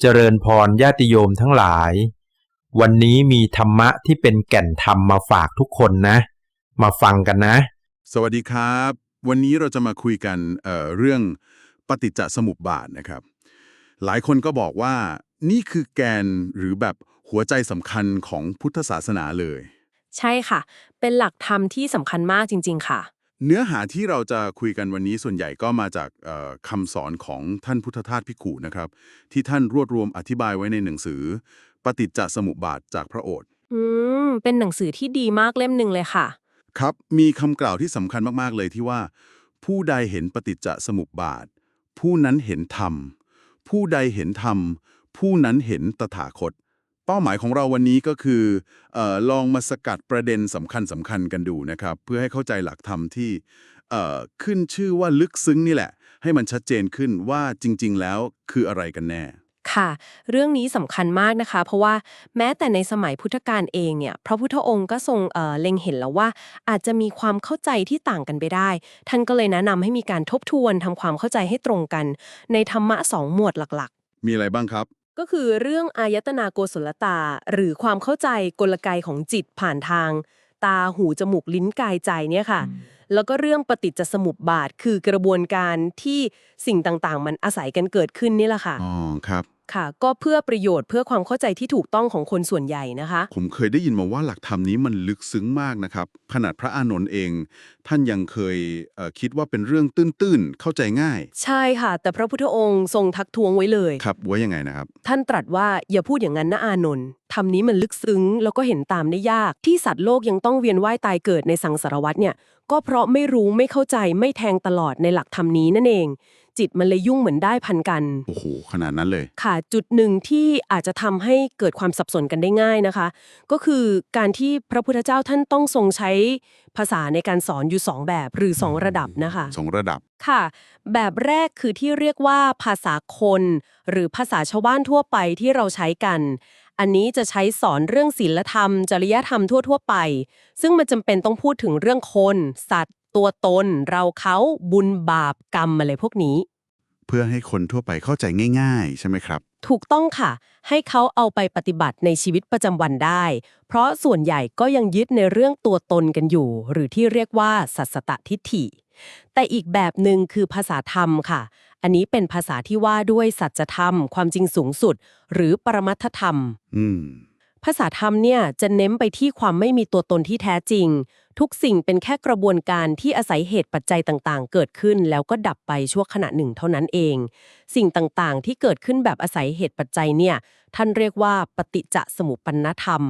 เจริญพรญาติโยมทั้งหลาย วันนี้มีธรรมะที่เป็นแก่นธรรมมาฝากทุกคนนะ มาฟังกันนะ สวัสดีครับ วันนี้เราจะมาคุยกันเอ่อเรื่องปฏิจจสมุปบาทนะครับ หลายคนก็บอกว่า นี่คือแกนหรือแบบหัวใจสำคัญของพุทธศาสนาเลย ใช่ค่ะ เป็นหลักธรรมที่สำคัญมากจริง ๆ ค่ะ เนื้อหาที่เราจะคุยกันวันนี้ส่วนใหญ่ก็มาจากเอ่อคำสอนของท่านพุทธทาสพิกุนะครับ ที่ท่านรวบรวมอธิบายไว้ในหนังสือ ปฏิจจสมุปบาทจากพระโอษฐ์อืมเป็นหนังสือที่ดีมากเล่มหนึ่งเลยค่ะ ครับมีคำกล่าวที่สำคัญมากๆเลยที่ว่า ผู้ใดเห็นปฏิจจสมุปบาท ผู้นั้นเห็นธรรม ผู้ใดเห็นธรรม ผู้นั้นเห็นตถาคต เป้าหมายของเราวันนี้ก็คือเออลองมาสกัดประเด็นสำคัญสำคัญกันดูนะครับ เพื่อให้เข้าใจหลักธรรมที่เอ่อขึ้นชื่อว่าลึกซึ้งนี่แหละ ให้มันชัดเจนขึ้นว่าจริง ๆ แล้วคืออะไรกันแน่ ค่ะ เรื่องนี้สำคัญมากนะคะ เพราะว่าแม้แต่ในสมัยพุทธกาลเองเนี่ย พระพุทธองค์ก็ทรงเอ่อเล็งเห็นแล้วว่า อาจจะมีความเข้าใจที่ต่างกันไปได้ ท่านก็เลยแนะนำให้มีการทบทวนทำความเข้าใจให้ตรงกัน ในธรรมะสองหมวดหลักมีอะไรบ้างครับๆ ก็คือเรื่องอายตนาโกศลตา หรือความเข้าใจกลไกของจิตผ่านทาง ตาหูจมูกลิ้นกายใจเนี่ยค่ะ แล้วก็เรื่องปฏิจจสมุปบาทคือกระบวนการที่สิ่งต่างๆ มันอาศัยกันเกิดขึ้นนี่แหละค่ะอ๋อครับ ค่ะ ก็เพื่อประโยชน์เพื่อความเข้าใจที่ถูกต้องของคนส่วนใหญ่นะคะ ผมเคยได้ยินมาว่าหลักธรรมนี้มันลึกซึ้งมากนะครับ ขนาดพระอานนท์เอง ท่านยังเคยเอ่อคิดว่าเป็นเรื่องตื้นๆ เข้าใจง่าย ใช่ค่ะ แต่พระพุทธองค์ทรงทักท้วงไว้เลย ครับว่ายังไงนะครับ ท่านตรัสว่าอย่าพูดอย่างนั้นนะอานนท์ทำนี้มันลึกซึ้ง แล้วก็เห็นตามได้ยาก ที่สัตว์โลกยังต้องเวียนว่ายตายเกิดในสังสารวัฏเนี่ย ก็เพราะไม่รู้ไม่เข้าใจไม่แทงตลอดในหลักธรรมนี้นั่นเอง จิตมันเลยยุ่งเหมือนได้พันกัน โอ้โห ขนาดนั้นเลย ค่ะ จุดหนึ่งที่อาจจะทำให้เกิดความสับสนกันได้ง่ายนะคะ ก็คือการที่พระพุทธเจ้าท่านต้องทรงใช้ภาษาในการสอนอยู่สองแบบหรือสองระดับนะคะ สองระดับ ค่ะ แบบแรกคือที่เรียกว่าภาษาคน หรือภาษาชาวบ้านทั่วไปที่เราใช้กัน อันนี้จะใช้สอนเรื่องศีลธรรม จริยธรรมทั่ว ๆ ไป ซึ่งมันจำเป็นต้องพูดถึงเรื่องคน สัตว์ ตัวตน เราเขาบุญบาปกรรมอะไรพวกนี้ เพื่อให้คนทั่วไปเข้าใจง่าย ๆ ใช่ไหมครับ ถูกต้องค่ะ ให้เขาเอาไปปฏิบัติในชีวิตประจำวันได้ เพราะส่วนใหญ่ก็ยังยึดในเรื่องตัวตนกันอยู่ หรือที่เรียกว่าสัสตทิฏฐิ แต่อีกแบบหนึ่งคือภาษาธรรมค่ะ อันนี้เป็นภาษาที่ว่าด้วยสัจธรรม ความจริงสูงสุด หรือปรมัตถธรรม อืม ภาษาธรรมเนี่ยจะเน้นไปที่ความไม่มีตัวตนที่แท้จริง ทุกสิ่งเป็นแค่กระบวนการที่อาศัยเหตุปัจจัยต่างๆ เกิดขึ้นแล้วก็ดับไปชั่วขณะหนึ่งเท่านั้นเอง สิ่งต่างๆ ที่เกิดขึ้นแบบอาศัยเหตุปัจจัยเนี่ย ท่านเรียกว่าปฏิจจสมุปปนธรรม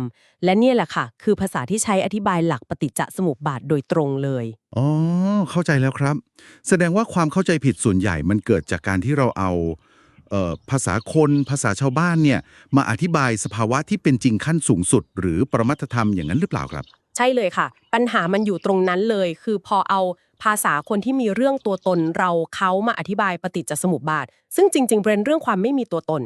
และเนี่ยแหละค่ะ คือภาษาที่ใช้อธิบายหลักปฏิจจสมุปบาทโดยตรงเลย อ๋อ เข้าใจแล้วครับ แสดงว่าความเข้าใจผิดส่วนใหญ่มันเกิดจากการที่เราเอาเออภาษาคนภาษาชาวบ้านเนี่ยมาอธิบายสภาวะที่เป็นจริงขั้นสูงสุด หรือปรมัตธรรมอย่างนั้นหรือเปล่าครับ ใช่เลยค่ะ ปัญหามันอยู่ตรงนั้นเลย คือพอเอาภาษาคนที่มีเรื่องตัวตนเราเขามาอธิบายปฏิจจสมุปบาท ซึ่งจริง ๆ เป็นเรื่องความไม่มีตัวตน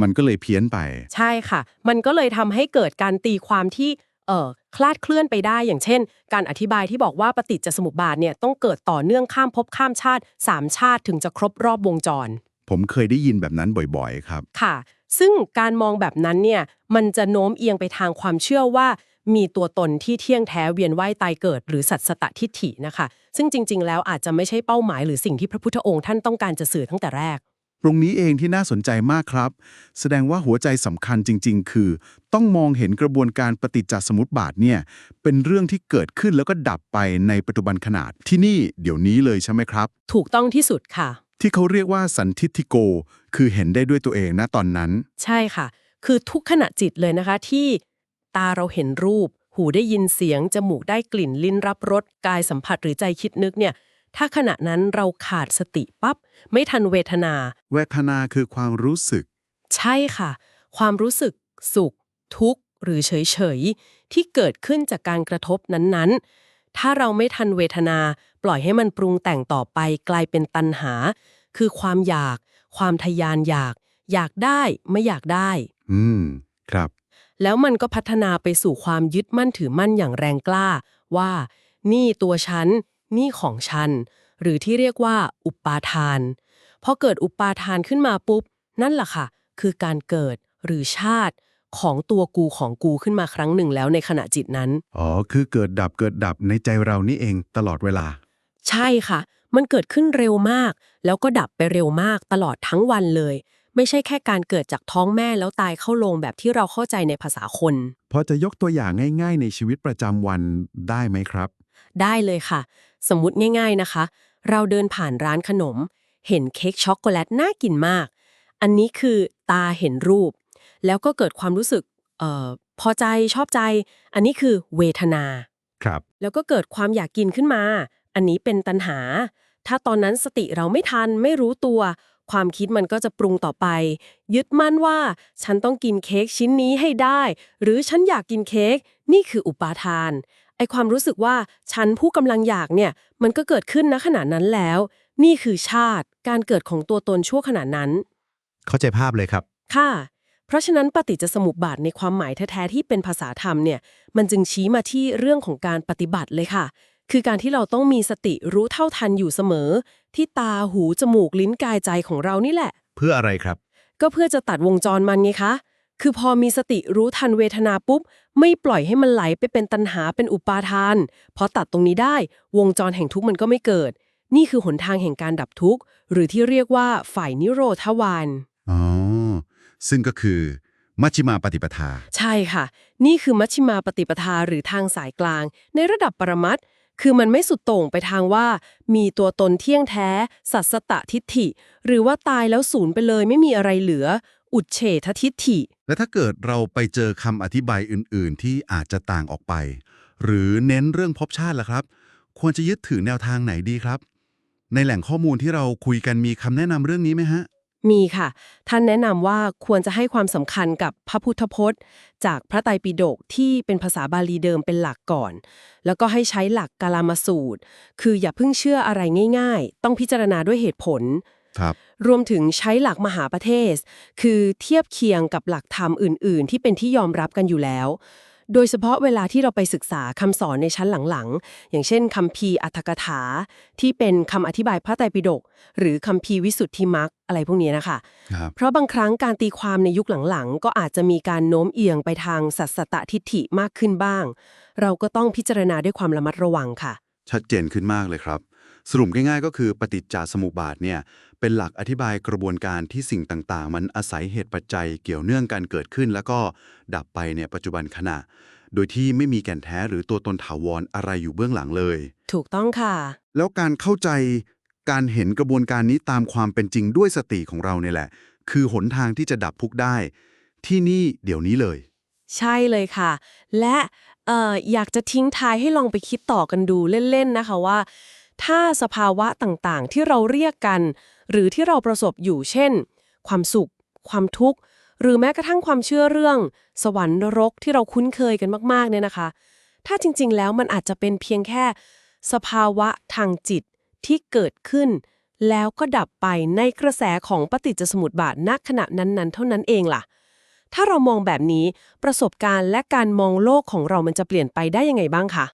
มันก็เลยเพี้ยนไป ใช่ค่ะ มันก็เลยทำให้เกิดการตีความที่เอ่อคลาดเคลื่อนไปได้ อย่างเช่น การอธิบายที่บอกว่าปฏิจจสมุปบาทเนี่ยต้องเกิดต่อเนื่องข้ามภพข้ามชาติ 3 ชาติถึงจะครบรอบวงจร ผมเคยได้ยินแบบนั้นบ่อยๆ ครับ ค่ะ ซึ่งการมองแบบนั้นเนี่ยมันจะโน้มเอียงไปทางความเชื่อว่ามีตัวตนที่เที่ยงแท้เวียนว่ายตายเกิด หรือสัตสตทิฏฐินะคะ ซึ่งจริง ๆ แล้วอาจจะไม่ใช่เป้าหมายหรือสิ่งที่พระพุทธองค์ท่านต้องการจะสื่อตั้งแต่แรก ตรงนี้เองที่น่าสนใจมากครับ แสดงว่าหัวใจสำคัญจริง ๆ คือ ต้องมองเห็นกระบวนการปฏิจจสมุปบาทเนี่ยเป็นเรื่องที่เกิดขึ้นแล้วก็ดับไปในปัจจุบันขนาดที่นี่เดี๋ยวนี้เลยใช่ไหมครับ ถูกต้องที่สุดค่ะ ที่เขาเรียกว่าสันทิฏฐิโก คือเห็นได้ด้วยตัวเองนะตอนนั้น ใช่ค่ะ คือทุกขณะจิตเลยนะคะ ที่ตาเราเห็นรูป หูได้ยินเสียง จมูกได้กลิ่นลิ้นรับรสกายสัมผัสหรือใจคิดนึกเนี่ย ถ้าขณะนั้นเราขาดสติปั๊บไม่ทันเวทนา เวทนาคือความรู้สึก ใช่ค่ะ ความรู้สึก สุข ทุกข์ หรือเฉยๆที่เกิดขึ้นจากการกระทบนั้นๆ ถ้าเราไม่ทันเวทนา ปล่อยให้มันปรุงแต่งต่อไปกลายเป็นตัณหา คือความอยาก ความทยานอยาก อยากได้ไม่อยากได้ อืม ครับ แล้วมันก็พัฒนาไปสู่ความยึดมั่นถือมั่นอย่างแรงกล้า ว่า นี่ตัวฉัน นี่ของฉัน หรือที่เรียกว่าอุปาทานพอเกิดอุปาทานขึ้นมาปุ๊บ นั่นแหละค่ะ คือการเกิดหรือชาติ ของตัวกูของกูขึ้นมาครั้งหนึ่งแล้วในขณะจิตนั้น อ๋อ คือเกิดดับเกิดดับในใจเรานี่เองตลอดเวลา ใช่ค่ะ มันเกิดขึ้นเร็วมาก แล้วก็ดับไปเร็วมากตลอดทั้งวันเลย ไม่ใช่แค่การเกิดจากท้องแม่แล้วตายเข้าโรงแบบที่เราเข้าใจในภาษาคนพอจะยกตัวอย่างง่าย ๆ ในชีวิตประจำวันได้ไหมครับ ได้เลยค่ะ สมมุติง่าย ๆนะคะ เราเดินผ่านร้านขนม เห็นเค้กช็อกโกแลตน่ากินมาก อันนี้คือตาเห็นรูป แล้วก็เกิดความรู้สึกเอ่อพอใจชอบใจ อันนี้คือเวทนาครับ แล้วก็เกิดความอยากกินขึ้นมา อันนี้เป็นตัณหา ถ้าตอนนั้นสติเราไม่ทันไม่รู้ตัว ความคิดมันก็จะปรุงต่อไป ยึดมั่นว่า ฉันต้องกินเค้กชิ้นนี้ให้ได้ หรือฉันอยากกินเค้กนี่คืออุปาทานไอความรู้สึกว่าฉันผู้กำลังอยากเนี่ย มันก็เกิดขึ้นณขณะนั้นแล้ว นี่คือชาติการเกิดของตัวตนชั่วขณะนั้น เข้าใจภาพเลยครับ ค่ะเพ ราะฉะนั้นปฏิจจสมุปบาทในความหมายแท้ๆที่เป็นภาษาธรรมเนี่ยมันจึงชี้มาที่เรื่องของการปฏิบัติเลยค่ะ คือการที่เราต้องมีสติรู้เท่าทันอยู่เสมอ ที่ตาหูจมูกลิ้นกายใจของเรานี่แหละ เพื่ออะไรครับ ก็เพื่อจะตัดวงจรมันไงคะคือพอมีสติรู้ทันเวทนาปุ๊บ ไม่ปล่อยให้มันไหลไปเป็นตัณหาเป็นอุปาทานพอตัดตรงนี้ได้ วงจรแห่งทุกข์มันก็ไม่เกิด นี่คือหนทางแห่งการดับทุกข์ หรือที่เรียกว่าฝ่ายนิโรธวานอ๋อ ซึ่งก็คือ มัชฌิมาปฏิปทา ใช่ค่ะ นี่คือมัชฌิมาปฏิปทาหรือทางสายกลาง ในระดับปรมัตถ์คือมันไม่สุดโต่งไปทางว่า มีตัวตนเที่ยงแท้ สัสสตทิฏฐิ หรือว่าตายแล้วศูนย์ไปเลยไม่มีอะไรเหลือ อุดเฉททิฏฐิ และถ้าเกิดเราไปเจอคำอธิบายอื่น ๆ ที่อาจจะต่างออกไป หรือเน้นเรื่องภพชาติล่ะครับ ควรจะยึดถือแนวทางไหนดีครับ ในแหล่งข้อมูลที่เราคุยกันมีคำแนะนำเรื่องนี้ไหมฮะ มีค่ะ ท่านแนะนำว่าควรจะให้ความสำคัญกับพระพุทธพจน์ จากพระไตรปิฎกที่เป็นภาษาบาลีเดิมเป็นหลักก่อน แล้วก็ให้ใช้หลักกาลามาสูตร คืออย่าเพิ่งเชื่ออะไรง่าย ๆ ต้องพิจารณาด้วยเหตุผลครับรวมถึงใช้หลักมหาประเทศ คือเทียบเคียงกับหลักธรรมอื่น ๆ ที่เป็นที่ยอมรับกันอยู่แล้ว โดยเฉพาะเวลาที่เราไปศึกษาคำสอนในชั้นหลังๆ อย่างเช่นคำพีร์อัตถกถา ที่เป็นคำอธิบายพระไตรปิฎกหรือคำพีร์วิสุทธิมรรคอะไรพวกนี้นะคะครับเพราะบางครั้งการตีความในยุคหลังๆ ก็อาจจะมีการโน้มเอียงไปทางสัสสตทิฏฐิมากขึ้นบ้าง เราก็ต้องพิจารณาด้วยความระมัดระวังค่ะ ชัดเจนขึ้นมากเลยครับ สรุปง่ายๆ ก็คือปฏิจจสมุปบาทเนี่ยเป็นหลักอธิบายกระบวนการที่สิ่งต่างๆ มันอาศัยเหตุปัจจัยเกี่ยวเนื่องกันเกิดขึ้น แล้วก็ดับไปในปัจจุบันขณะ โดยที่ไม่มีแก่นแท้หรือตัวตนถาวรอะไรอยู่เบื้องหลังเลย ถูกต้องค่ะ แล้วการเข้าใจการเห็นกระบวนการนี้ตามความเป็นจริงด้วยสติของเราเนี่ยแหละ คือหนทางที่จะดับทุกข์ได้ ที่นี่เดี๋ยวนี้เลย ใช่เลยค่ะ และเอ่ออยากจะทิ้งท้ายให้ลองไปคิดต่อกันดูเล่นๆนะคะว่า ถ้าสภาวะต่างๆ ที่เราเรียกกัน หรือที่เราประสบอยู่เช่น ความสุข ความทุกข์ หรือแม้กระทั่งความเชื่อเรื่อง สวรรค์นรกที่เราคุ้นเคยกันมากๆเนี่ยนะคะ ถ้าจริงๆแล้วมันอาจจะเป็นเพียงแค่ สภาวะทางจิตที่เกิดขึ้น แล้วก็ดับไปในกระแสของปฏิจจสมุปบาทณขณะนั้นๆ เท่านั้นเองล่ะ ถ้าเรามองแบบนี้ประสบการณ์และการมองโลกของเรามันจะเปลี่ยนไปได้ยังไงบ้างคะ